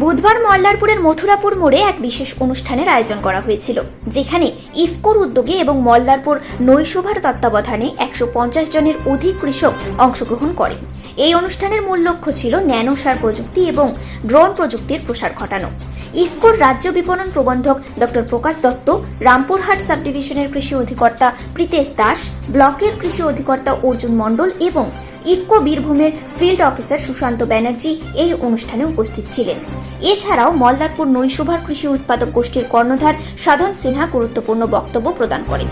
বুধবার মল্লারপুরের মথুরাপুর মোড়ে এক বিশেষ অনুষ্ঠানের আয়োজন করা হয়েছিল, যেখানে ইফকোর উদ্যোগে এবং মল্লারপুর নৈশোভার তত্ত্বাবধানে একশো পঞ্চাশ জনের অধিক কৃষক অংশগ্রহণ করেন এই অনুষ্ঠানের মূল লক্ষ্য ছিল ন্যানো সার প্রযুক্তি এবং ড্রোন প্রযুক্তির প্রসার ঘটানো। ইফকোর রাজ্য বিপণন প্রবন্ধক ডক্টর প্রকাশ দত্ত, রামপুরহাট সাব ডিভিশনের কৃষি অধিকর্তা প্রীতেশ দাস, ব্লকের কৃষি অধিকর্তা অর্জুন মণ্ডল এবং ইফকো বীরভূমের ফিল্ড অফিসার সুশান্ত ব্যানার্জি এই অনুষ্ঠানে উপস্থিত ছিলেন। এছাড়াও মল্লারপুর নৈশভার কৃষি উৎপাদক গোষ্ঠীর কর্ণধার সাধন সিনহা গুরুত্বপূর্ণ বক্তব্য প্রদান করেন।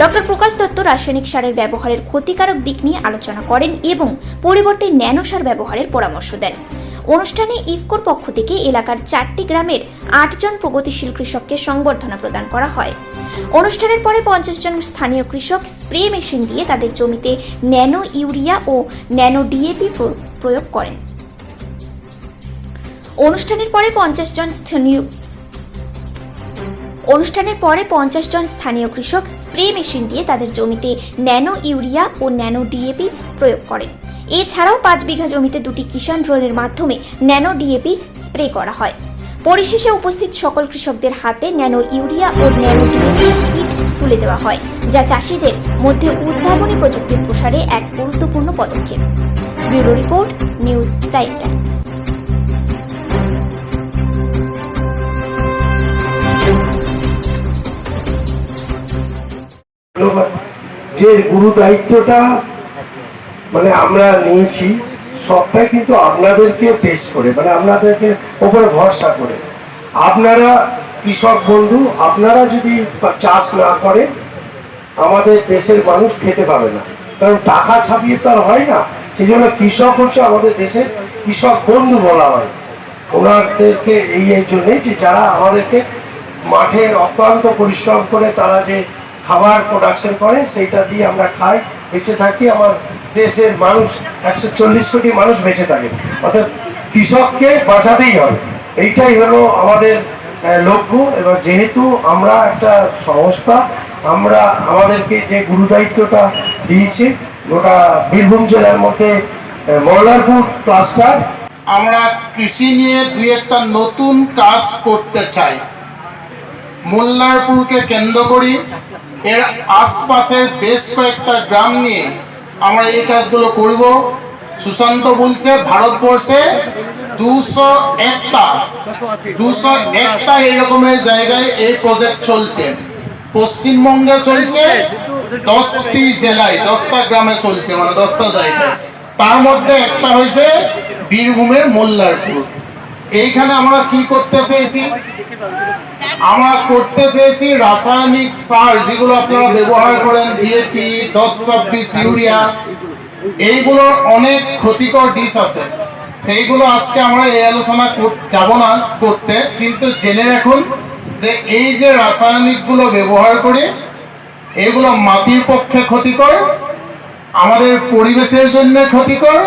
ডক্টর প্রকাশ দত্ত রাসায়নিক সারের ব্যবহারের ক্ষতিকারক দিক নিয়ে আলোচনা করেন এবং পরিবর্তে ন্যানো সার ব্যবহারের পরামর্শ দেন। অনুষ্ঠানে ইফকোর পক্ষ থেকে এলাকার চারটি গ্রামের আটজন প্রগতিশীল কৃষককে সংবর্ধনা প্রদান করা হয়। অনুষ্ঠানের পরে পঞ্চাশ জন স্থানীয় কৃষক স্প্রে মেশিন দিয়ে তাদের জমিতে ন্যানো ইউরিয়া ও ন্যানো ডিএপি প্রয়োগ করেন। অনুষ্ঠানের পরে পঞ্চাশ জন স্থানীয় অনুষ্ঠানের পরে পঞ্চাশ জন স্থানীয় কৃষক স্প্রে মেশিন দিয়ে তাদের জমিতে ন্যানো ইউরিয়া ও ন্যানো ডিএপি প্রয়োগ করেন। এছাড়াও পাঁচ বিঘা জমিতে দুটি কিষাণ ড্রোনের মাধ্যমে ন্যানো ডিএপি স্প্রে করা হয়। পরিশেষে উপস্থিত সকল কৃষকদের হাতে ন্যানো ইউরিয়া ও ন্যানো ডিএপি কিট তুলে দেওয়া হয়, যা চাষিদের মধ্যে উদ্ভাবনী প্রযুক্তির প্রসারে এক গুরুত্বপূর্ণ পদক্ষেপ। Bureau report, News Prime Times. যে গুরু দায়িত্বটা মানে আমরা নিয়েছি, সবটাই কিন্তু আপনাদেরকে পেশ করে মানে আপনাদেরকে ওপরে ভরসা করে। আপনারা কৃষক বন্ধু, আপনারা যদি চাষ না করে, আমাদের দেশের মানুষ খেতে পাবে না। কারণ টাকা ছাপিয়ে তো আর হয় না সেই জন্য কৃষক হচ্ছে আমাদের দেশের কৃষক বন্ধু বলা হয়। ওনাদেরকে এই এই জন্যে যে যারা আমাদেরকে মাঠের অক্লান্ত পরিশ্রম করে তারা যে খাবার প্রোডাকশন করে, সেইটা দিয়ে আমরা খাই, বেঁচে থাকি। আমার দেশের মানুষ, একশো চল্লিশ কোটি মানুষ বেঁচে থাকে। অর্থাৎ কৃষককে বাঁচাতেই হবে। এইটাই হলো আমাদের লক্ষ্য। এবার যেহেতু আমরা একটা সংস্থা, আমরা আমাদেরকে যে গুরুদায়িত্বটা দিয়েছে, গোটা বীরভূম জেলার মধ্যে মল্লারপুর ক্লাস্টার আমরা কৃষি নিয়ে দুই একটা নতুন কাজ করতে চাই। মোল্লারপুরকে কেন্দ্র করি। এর আশপাশের বেশ কয়েকটা গ্রাম নিয়ে আমরা এই কাজগুলো করব। সুশান্ত বলছে, ভারতবর্ষে দুশো একটা দুশো একটা এরকমের জায়গায় এই প্রজেক্ট চলছে। পশ্চিমবঙ্গে চলছে, দশটি জেলায়, দশটা গ্রামে চলছে মানে দশটা জায়গায়। তার মধ্যে একটা হয়েছে বীরভূমের মোল্লারপুর। এইখানে আমরা কি করতে চেয়েছি আমরা করতে চেয়েছি রাসায়নিক সার যেগুলো আপনারা ব্যবহার করেন ডিএপি দশ ছাব্বিশ ইউরিয়া এইগুলোর অনেক ক্ষতিকর ডিশ আছে। সেইগুলো আজকে আমরা এই আলোচনা যাব না করতে, কিন্তু জেনে রাখুন যে এই যে রাসায়নিকগুলো ব্যবহার করে এগুলো মাটির পক্ষে ক্ষতিকর, আমাদের পরিবেশের জন্য ক্ষতিকর